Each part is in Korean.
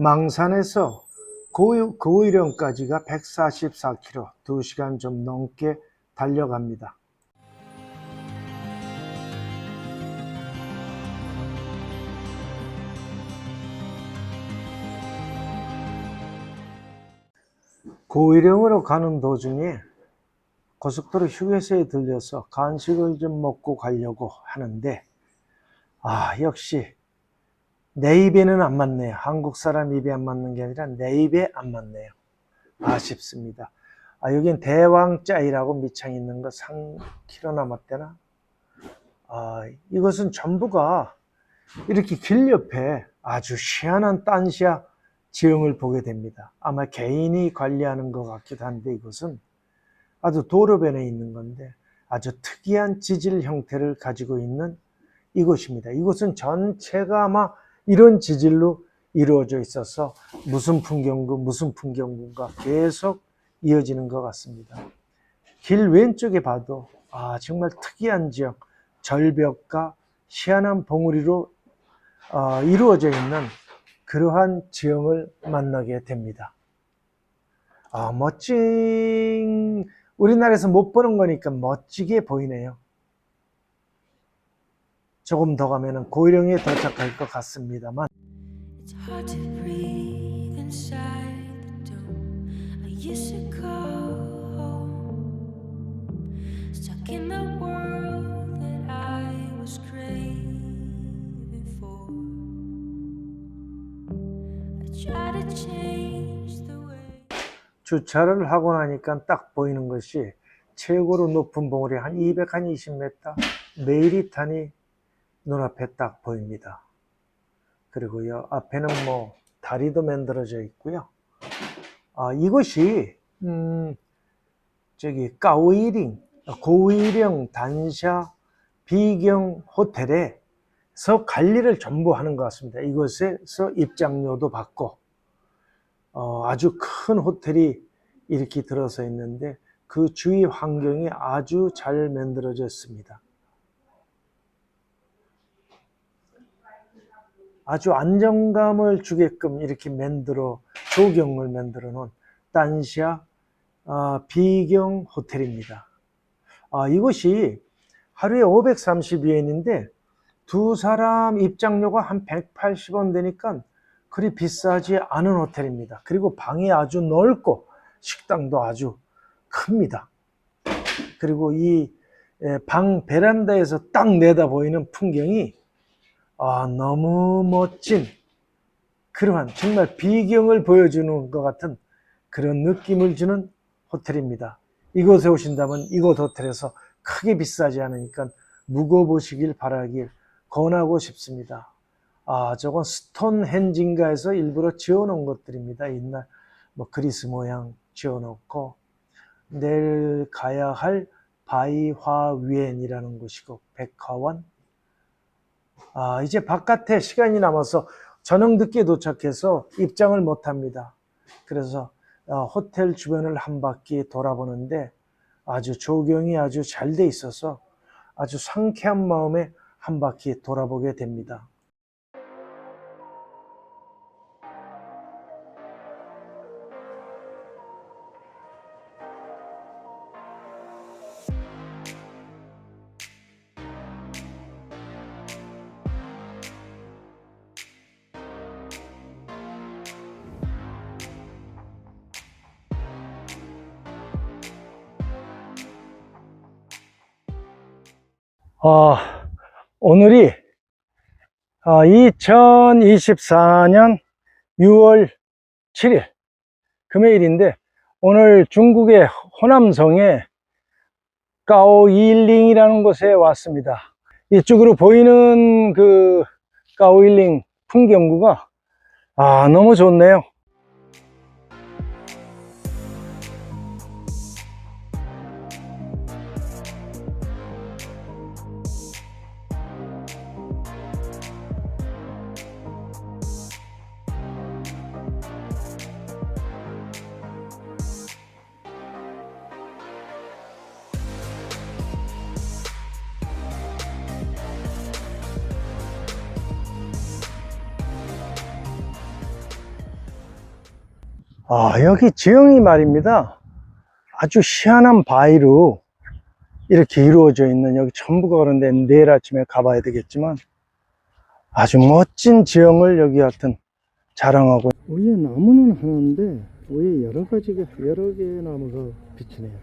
망산에서 고, 고의령까지가 144km, 2시간 좀 넘게 달려갑니다. 고의령으로 가는 도중에 고속도로 휴게소에 들려서 간식을 좀 먹고 가려고 하는데, 아, 역시 내 입에는 안 맞네요. 한국 사람 입에 안 맞는 게 아니라 내 입에 안 맞네요. 아쉽습니다. 아, 여긴 대왕짜이라고 밑창 있는 거 3km 남았대나? 아, 이것은 전부가 이렇게 길 옆에 아주 희한한 딴시아 지형을 보게 됩니다. 아마 개인이 관리하는 것 같기도 한데 이것은 아주 도로변에 있는 건데 아주 특이한 지질 형태를 가지고 있는 이곳입니다. 이곳은 전체가 아마 이런 지질로 이루어져 있어서 무슨 풍경구, 무슨 풍경구가 계속 이어지는 것 같습니다. 길 왼쪽에 봐도 아 정말 특이한 지역, 절벽과 희한한 봉우리로 어, 이루어져 있는 그러한 지형을 만나게 됩니다. 아 멋진 우리나라에서 못 보는 거니까 멋지게 보이네요. 조금 더 가면은 고일령에 도착할 것 같습니다만. 주차를 하고 나니까 딱 보이는 것이 최고로 높은 봉우리 한 200, 한 20m 메이리탄이 눈앞에 딱 보입니다. 그리고요, 앞에는 뭐 다리도 만들어져 있고요. 아, 이것이, 음, 저기, 까오이링, 고위령 단샤 비경 호텔에서 관리를 전부 하는 것 같습니다. 이곳에서 입장료도 받고, 어, 아주 큰 호텔이 이렇게 들어서 있는데 그 주위 환경이 아주 잘 만들어졌습니다. 아주 안정감을 주게끔 이렇게 만들어 조경을 만들어 놓은 딴시아 아, 비경 호텔입니다. 아, 이곳이 하루에 530위엔인데 두 사람 입장료가 한 180원 되니까 그리 비싸지 않은 호텔입니다. 그리고 방이 아주 넓고 식당도 아주 큽니다. 그리고 이 방 베란다에서 딱 내다 보이는 풍경이 아, 너무 멋진 그러한 정말 비경을 보여주는 것 같은 그런 느낌을 주는 호텔입니다. 이곳에 오신다면 이곳 호텔에서 크게 비싸지 않으니까 묵어보시길 바라길 권하고 싶습니다. 아, 저건 스톤헨진가에서 일부러 지어놓은 것들입니다. 옛날 뭐 그리스 모양 지어놓고 내일 가야 할 바이화위엔이라는 곳이고 백화원 아, 이제 바깥에 시간이 남아서 저녁 늦게 도착해서 입장을 못 합니다. 그래서 어, 호텔 주변을 한 바퀴 돌아보는데 아주 조경이 아주 잘 돼 있어서 아주 상쾌한 마음에 한 바퀴 돌아보게 됩니다. 어, 오늘이 2024년 6월 7일 금요일인데 오늘 중국의 호남성에 까오일링이라는 곳에 왔습니다. 이쪽으로 보이는 그 까오일링 풍경구가 아 너무 좋네요. 아, 여기 지형이 말입니다. 아주 희한한 바위로 이렇게 이루어져 있는 여기 전부가 그런데 내일 아침에 가봐야 되겠지만 아주 멋진 지형을 여기 하여튼 자랑하고 위에 나무는 하나인데 위에 여러 가지가 여러 개의 나무가 비치네요.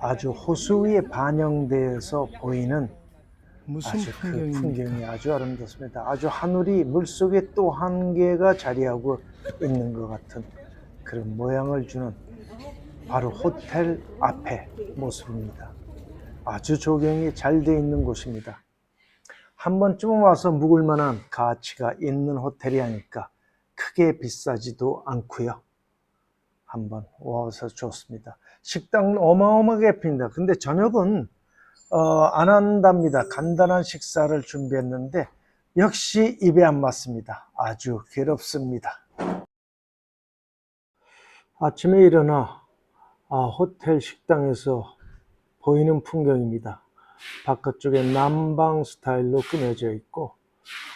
아주 호수 위에 반영돼서 보이는 무슨 아주 그 풍경입니까? 풍경이 아주 아름답습니다. 아주 하늘이 물속에 또 한 개가 자리하고 있는 것 같은 그런 모양을 주는 바로 호텔 앞의 모습입니다. 아주 조경이 잘 돼 있는 곳입니다. 한 번쯤 와서 묵을 만한 가치가 있는 호텔이 아닐까 크게 비싸지도 않고요. 한번 와서 좋습니다. 식당 어마어마하게 핍니다. 근데 저녁은 어, 안 한답니다. 간단한 식사를 준비했는데 역시 입에 안 맞습니다. 아주 괴롭습니다. 아침에 일어나 아, 호텔 식당에서 보이는 풍경입니다. 바깥쪽에 남방 스타일로 꾸며져 있고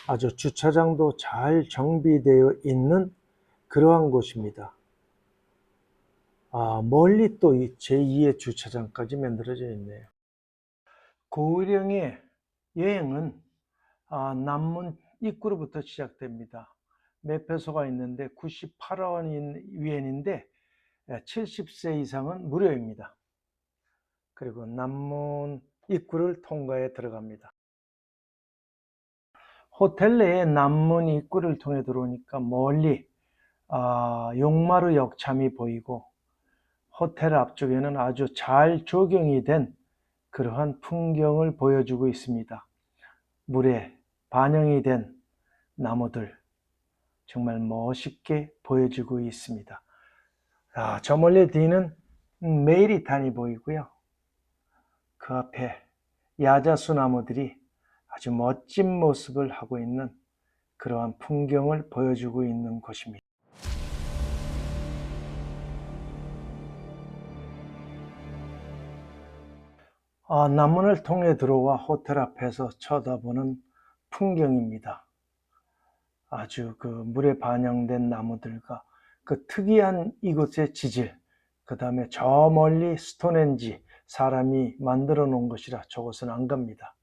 아주 주차장도 잘 정비되어 있는 그러한 곳입니다. 아, 멀리 또이 제2의 주차장까지 만들어져 있네요. 고의령의 여행은 아, 남문 입구로부터 시작됩니다. 매표소가 있는데 98원 위엔인데 70세 이상은 무료입니다. 그리고 남문 입구를 통과해 들어갑니다. 호텔 내에 남문 입구를 통해 들어오니까 멀리 아, 용마루 역참이 보이고 호텔 앞쪽에는 아주 잘 조경이 된 그러한 풍경을 보여주고 있습니다. 물에 반영이 된 나무들 정말 멋있게 보여주고 있습니다. 아, 저 멀리 뒤는 메이리탄이 보이고요. 그 앞에 야자수 나무들이 아주 멋진 모습을 하고 있는 그러한 풍경을 보여주고 있는 곳입니다. 아, 남문을 통해 들어와 호텔 앞에서 쳐다보는 풍경입니다. 아주 그 물에 반영된 나무들과 그 특이한 이곳의 지질, 그 다음에 저 멀리 스톤헨지 사람이 만들어 놓은 것이라 저곳은 안 갑니다.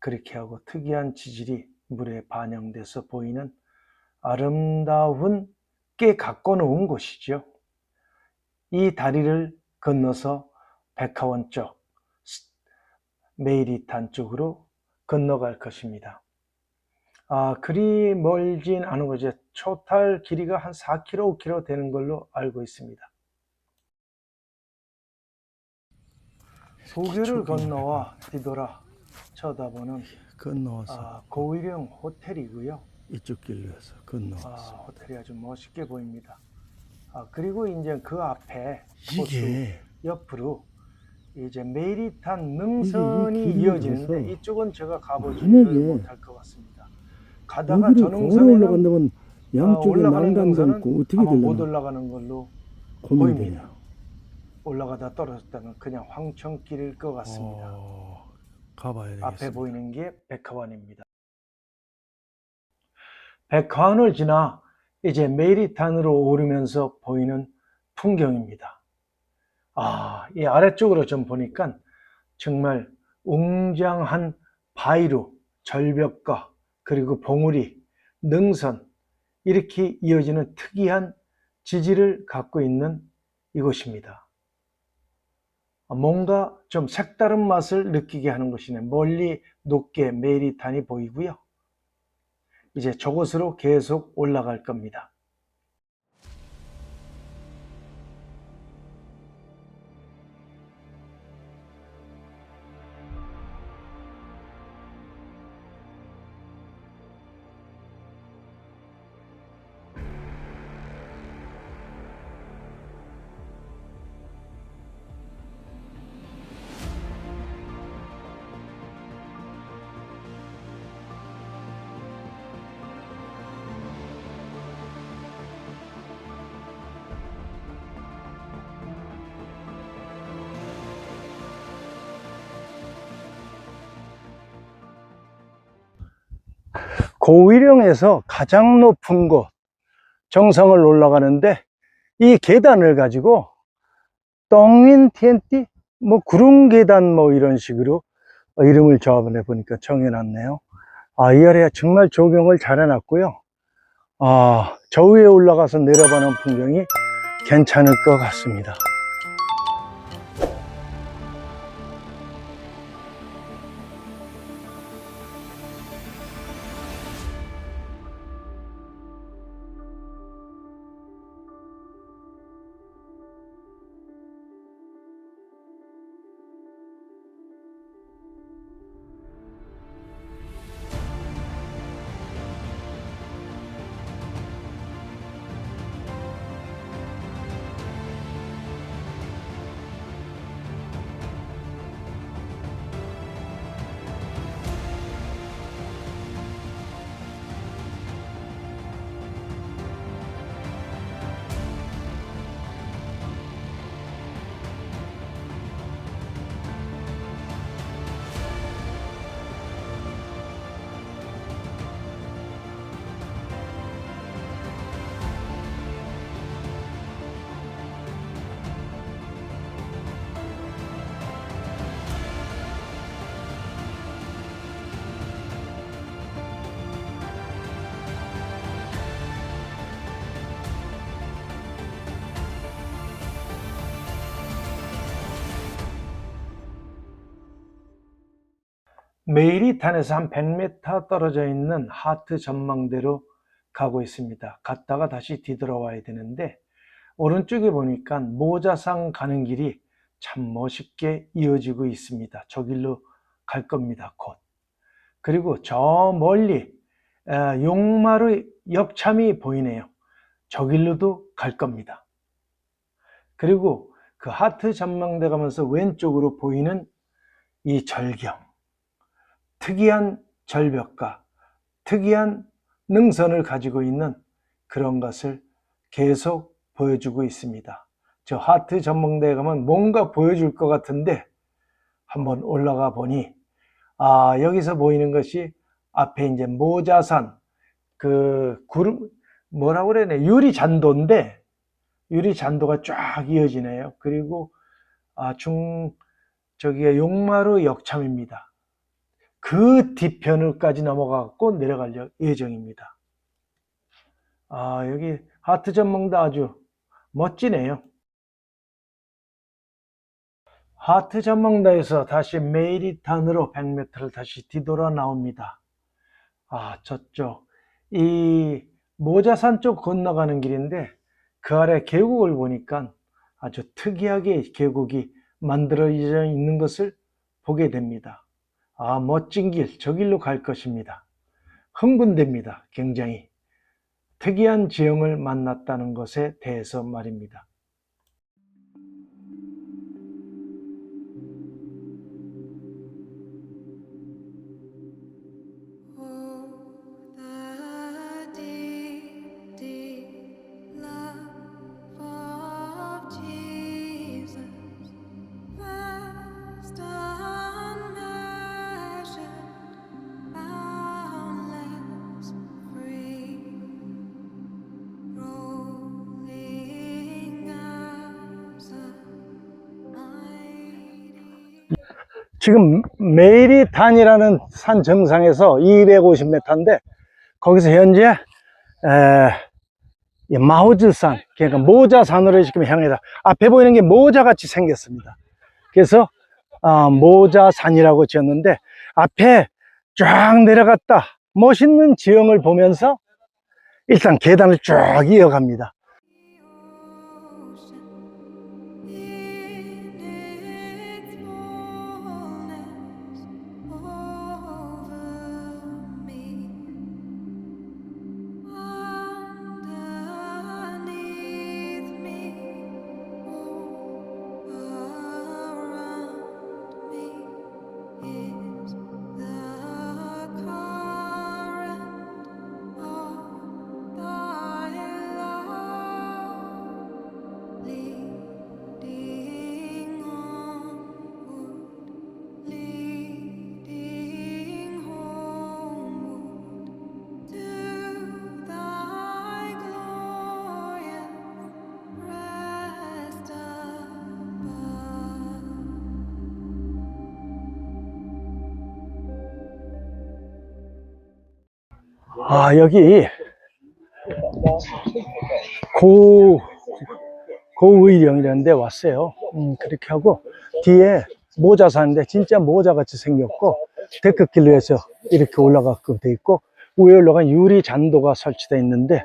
그렇게 하고 특이한 지질이 물에 반영돼서 보이는 아름다운 꽤 갖고 놓은 곳이죠. 이 다리를 건너서 백화원 쪽, 메이리탄 쪽으로 건너갈 것입니다. 아, 그리 멀진 않은 거죠. 토탈 길이가 한 4km, 5km 되는 걸로 알고 있습니다. 도교를 건너와 뒤돌아 쳐다보는 건너와서 아, 고위령 호텔이고요. 이쪽 길로 해서 아. 호텔이 아주 멋있게 보입니다. 아, 그리고 이제 그 앞에 이게 옆으로 이제 메리탄 능선이 이어지는데 이쪽은 제가 가보지 만약에 못할 것 같습니다. 가다가 여기를 저 걸어 능선에는 올라간다면 아, 양쪽에 올라가는 난간 능선은 감고 어떻게 아마 못 되려나 올라가는 걸로. 보입니다. 올라가다 떨어졌다면 그냥 황천길일 것 같습니다. 어, 가봐야 되겠습니다. 앞에 보이는 게 백화관입니다. 백화관을 지나 이제 메리탄으로 오르면서 보이는 풍경입니다. 아, 이 아래쪽으로 좀 보니까 정말 웅장한 바위로 절벽과 그리고 봉우리, 능선 이렇게 이어지는 특이한 지질을 갖고 있는 이곳입니다. 뭔가 좀 색다른 맛을 느끼게 하는 것이네. 멀리 높게 메리탄이 보이고요. 이제 저곳으로 계속 올라갈 겁니다. 고위령에서 가장 높은 곳, 정상을 올라가는데 이 계단을 가지고 똥인 TNT 뭐 구름 계단 뭐 이런 식으로 이름을 조합을 해보니까 정해놨네요. 아, 이 아래 정말 조경을 잘 해놨고요. 아, 저 위에 올라가서 내려보는 풍경이 괜찮을 것 같습니다. 메이리탄에서 한 100m 떨어져 있는 하트 전망대로 가고 있습니다. 갔다가 다시 뒤돌아와야 되는데 오른쪽에 보니까 모자상 가는 길이 참 멋있게 이어지고 있습니다. 저 길로 갈 겁니다. 곧. 그리고 저 멀리 에, 용마루 역참이 보이네요. 저 길로도 갈 겁니다. 그리고 그 하트 전망대 가면서 왼쪽으로 보이는 이 절경. 특이한 절벽과 특이한 능선을 가지고 있는 그런 것을 계속 보여주고 있습니다. 저 하트 전망대에 가면 뭔가 보여줄 것 같은데 한번 올라가 보니 아 여기서 보이는 것이 앞에 이제 모자산 그 구름 뭐라고 그래야 유리 잔도인데 유리 잔도가 쫙 이어지네요. 그리고 아 중 저기가 용마루 역참입니다. 그 뒤편을까지 넘어가고 내려갈 여- 예정입니다. 아, 여기 하트 전망도 아주 멋지네요. 하트 전망대에서 다시 메이리탄으로 100m를 다시 뒤돌아 나옵니다. 아, 저쪽. 이 모자산 쪽 건너가는 길인데 그 아래 계곡을 보니까 아주 특이하게 계곡이 만들어져 있는 것을 보게 됩니다. 아, 멋진 길, 저 길로 갈 것입니다. 흥분됩니다. 굉장히. 특이한 지형을 만났다는 것에 대해서 말입니다. 지금 메이리탄이라는 산 정상에서 250m인데 거기서 현재 에, 이 마우즈산 그러니까 모자산으로 지금 향해다 앞에 보이는 게 모자같이 생겼습니다. 그래서 아, 모자산이라고 지었는데 앞에 쫙 내려갔다 멋있는 지형을 보면서 일단 계단을 쭉 이어갑니다. 아, 여기 고, 고의령이라는 데 왔어요. 음, 그렇게 하고 뒤에 모자 사는데 진짜 모자 같이 생겼고 데크길로 해서 이렇게 올라가게끔 돼 있고 위에 올라간 유리 잔도가 설치되어 있는데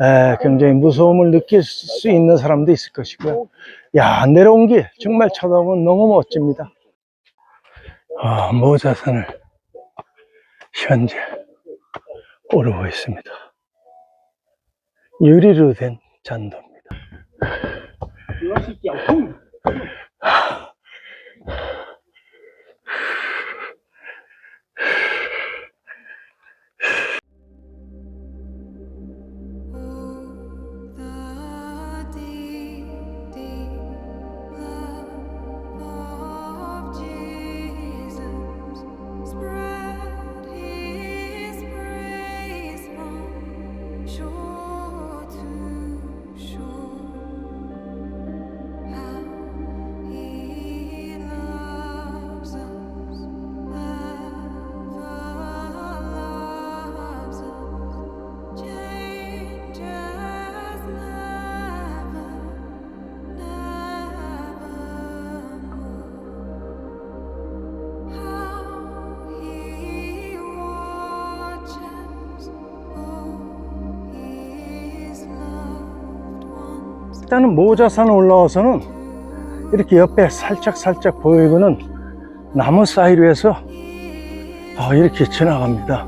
에, 굉장히 무서움을 느낄 수 있는 사람도 있을 것이고요. 야, 내려온 게 정말 쳐다보면 너무 멋집니다. 아, 모자산을 현재 있습니다. 유리로 된 잔도입니다. 일단은 모자산 올라와서는 이렇게 옆에 살짝 살짝 보이고는 나무 사이로 해서 아, 이렇게 지나갑니다.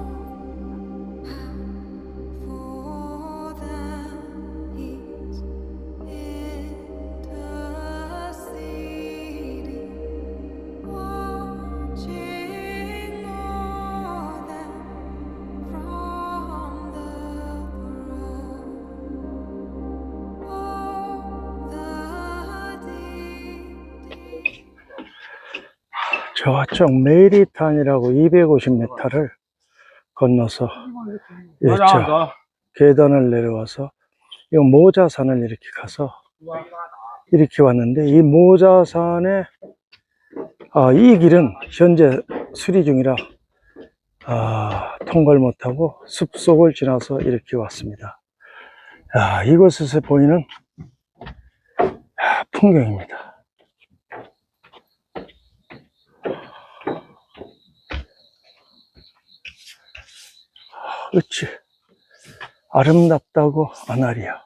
저쪽 메리탄이라고 250m를 건너서 예, 저 계단을 내려와서 이 모자산을 이렇게 가서 이렇게 왔는데 이 모자산에 아, 이 길은 현재 수리 중이라 아, 통과를 못하고 숲속을 지나서 이렇게 왔습니다. 야, 이곳에서 보이는 야, 풍경입니다. 어찌 아름답다고 아나리야.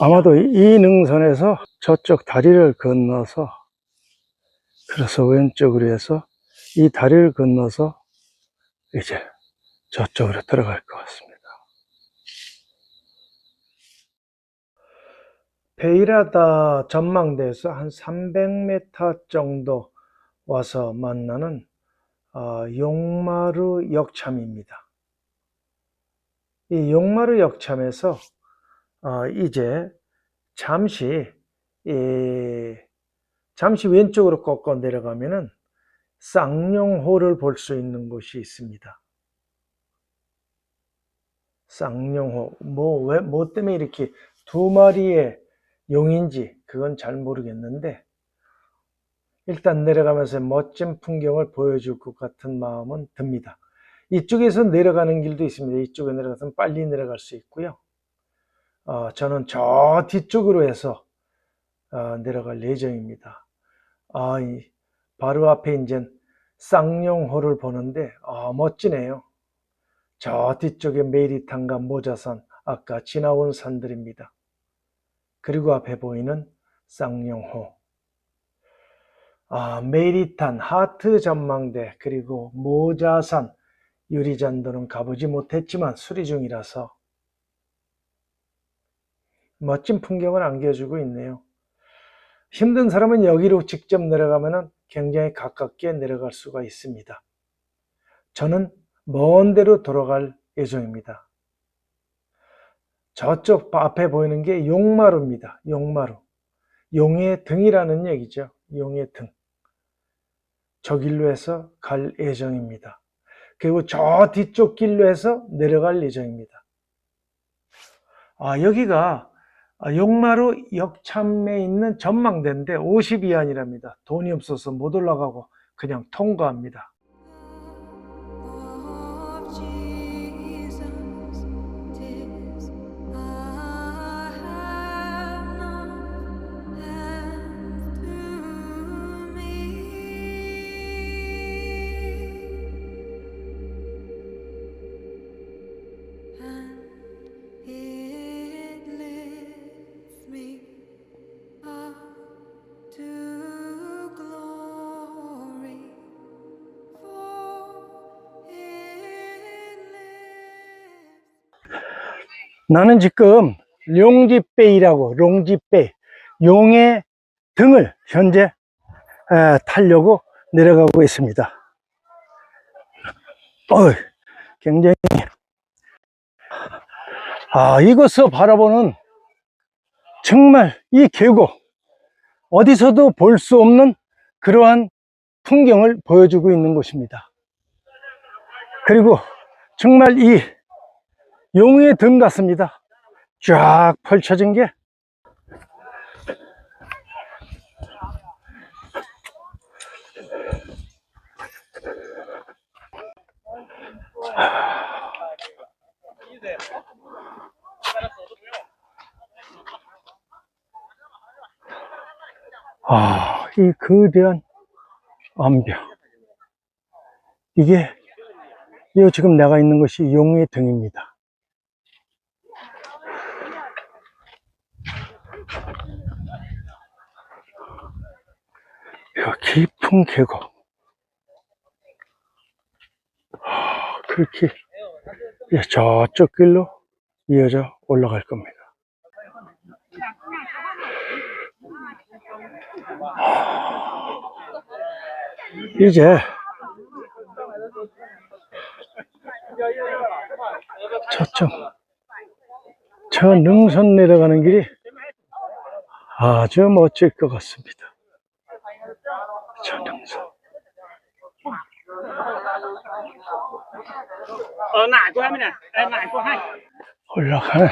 아마도 이- 이 능선에서 저쪽 다리를 건너서 그래서 왼쪽으로 해서 이 다리를 건너서 이제 저쪽으로 들어갈 것 같습니다. 베이라다 전망대에서 한 300m 정도 와서 만나는 어, 용마루 역참입니다. 이 용마루 역참에서 어, 이제 잠시 이, 잠시 왼쪽으로 꺾어 내려가면은 쌍용호를 볼 수 있는 곳이 있습니다. 쌍용호 뭐왜뭐 때문에 이렇게 두 마리의 용인지 그건 잘 모르겠는데 일단 내려가면서 멋진 풍경을 보여줄 것 같은 마음은 듭니다. 이쪽에서 내려가는 길도 있습니다. 이쪽에 내려가서는 빨리 내려갈 수 있고요. 어, 저는 저 뒤쪽으로 해서 어, 내려갈 예정입니다. 아, 이 바로 앞에 이제 쌍용호를 보는데 아, 멋지네요. 저 뒤쪽에 메리탄과 모자산, 아까 지나온 산들입니다. 그리고 앞에 보이는 쌍용호. 아, 메리탄, 하트 전망대, 그리고 모자산, 유리잔도는 가보지 못했지만 수리 중이라서 멋진 풍경을 안겨주고 있네요. 힘든 사람은 여기로 직접 내려가면 굉장히 가깝게 내려갈 수가 있습니다. 저는 먼 데로 돌아갈 예정입니다. 저쪽 앞에 보이는 게 용마루입니다. 용마루. 용의 등이라는 얘기죠. 용의 등. 저 길로 해서 갈 예정입니다. 그리고 저 뒤쪽 길로 해서 내려갈 예정입니다. 아, 여기가 용마루 역참에 있는 전망대인데 52안이랍니다. 돈이 없어서 못 올라가고 그냥 통과합니다. 나는 지금 룡지배이라고 롱지배 용의 등을 현재 에, 타려고 내려가고 있습니다. 어, 굉장히 아 이곳서 바라보는 정말 이 계곡 어디서도 볼 수 없는 그러한 풍경을 보여주고 있는 곳입니다. 그리고 정말 이 용의 등 같습니다. 쫙 펼쳐진 게 아, 이 거대한 암벽. 이게, 이 지금 내가 있는 것이 용의 등입니다. 이 깊은 계곡. 아, 그렇게, 예, 저쪽 길로 이어져 올라갈 겁니다. 이제 저쪽 저 능선 내려가는 길이 아주 멋질 것 같습니다. Của em này, em nải của hai. 올라가는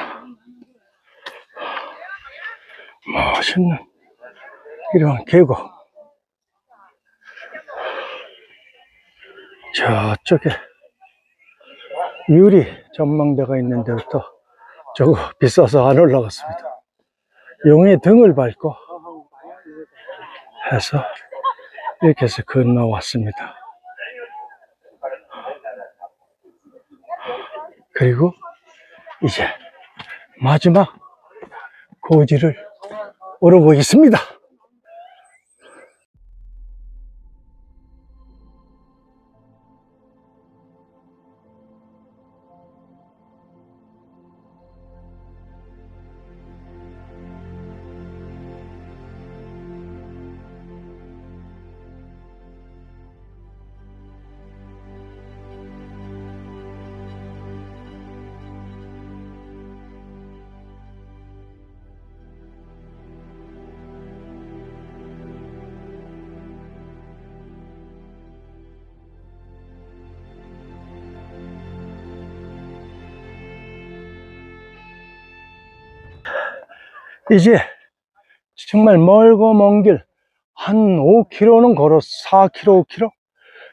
멋있는 이런 계곡. 저쪽에 유리 전망대가 있는 데부터 저거 비싸서 안 올라갔습니다. 용의 등을 밟고 해서 이렇게 해서 건너왔습니다. 그리고 이제 마지막 고지를 있습니다. 이제 정말 멀고 먼 길, 한 5km는 걸어, 4km, 5km?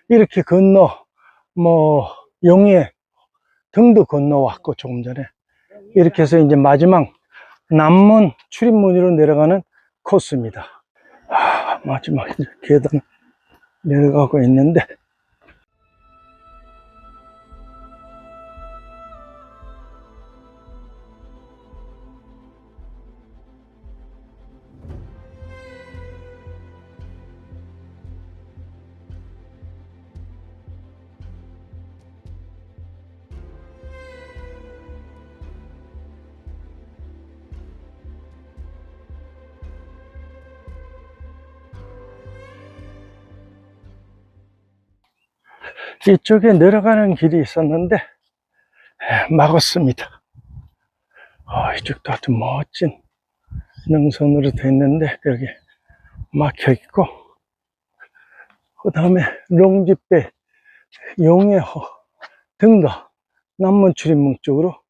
이렇게 건너, 뭐, 용의 등도 건너왔고, 조금 전에. 이렇게 해서 이제 마지막 남문 출입문으로 내려가는 코스입니다. 아, 마지막 계단 내려가고 있는데, 이쪽에 내려가는 길이 있었는데 에, 막았습니다. 아, 이쪽도 아주 멋진 능선으로 됐는데 여기 막혀 있고 그 다음에 롱지배 허 등가 남문 출입문 쪽으로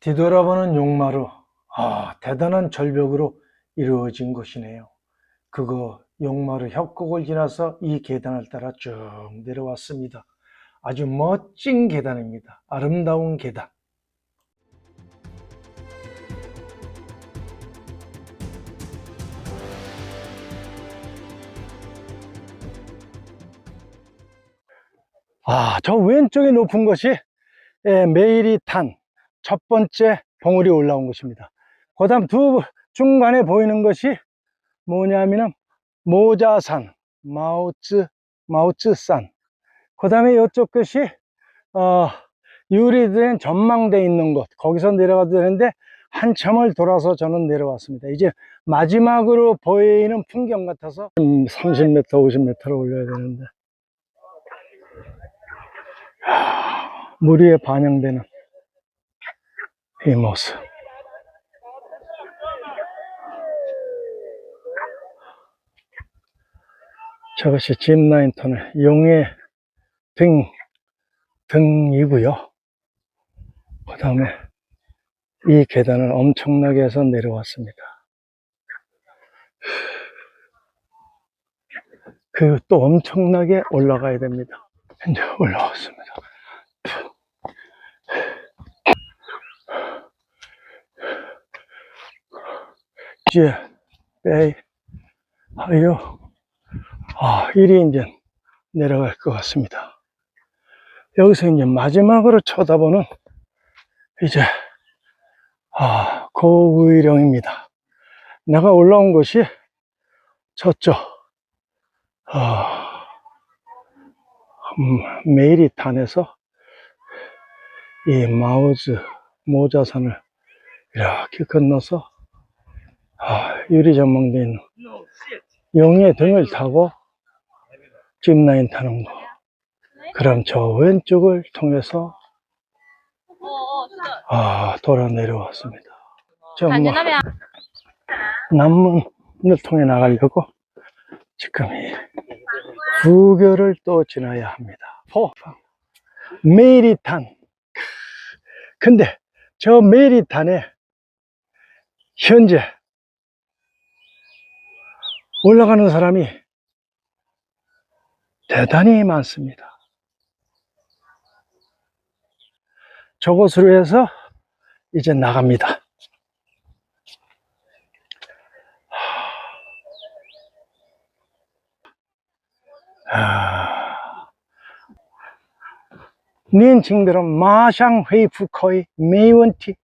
뒤돌아보는 용마루, 아, 대단한 절벽으로 이루어진 곳이네요. 그거 용마루 협곡을 지나서 이 계단을 따라 쭉 내려왔습니다. 아주 멋진 계단입니다. 아름다운 계단. 아, 저 왼쪽에 높은 것이 예, 메이리 탄 첫 번째 봉우리 올라온 곳입니다. 그 다음 두 중간에 보이는 것이 뭐냐면은 모자산, 마오츠, 마오츠산. 그 다음에 이쪽 것이, 어, 유리된 전망대 있는 곳. 거기서 내려가도 되는데, 한참을 돌아서 저는 내려왔습니다. 이제 마지막으로 보이는 풍경 같아서 30m, 50m를 올려야 되는데. 하, 물 위에 반영되는 이 모습. 저것이 짚라인 터널, 용의 등, 등이고요. 그 다음에 이 계단을 엄청나게 해서 내려왔습니다. 그리고 또 엄청나게 올라가야 됩니다. 이제 올라왔습니다. 이제 빼, 하여, 아, 이리 이제 내려갈 것 같습니다. 여기서 이제 마지막으로 쳐다보는 이제, 아, 고의령입니다. 내가 올라온 곳이 저쪽, 아, 음, 메이리탄에서 이 마우즈 모자산을 이렇게 건너서 아, 유리 전망대 있는 용의 등을 타고 짚라인 타는 거. 그럼 저 왼쪽을 통해서 아, 돌아 내려왔습니다. 저 뭐, 남문을 통해 나가려고 지금 이 부교를 또 지나야 합니다. 포, 메리탄. 근데 저 메리탄에 현재 올라가는 사람이 대단히 많습니다. 저곳으로 해서 이제 나갑니다. 아, 年轻的人马上恢复可以，没问题。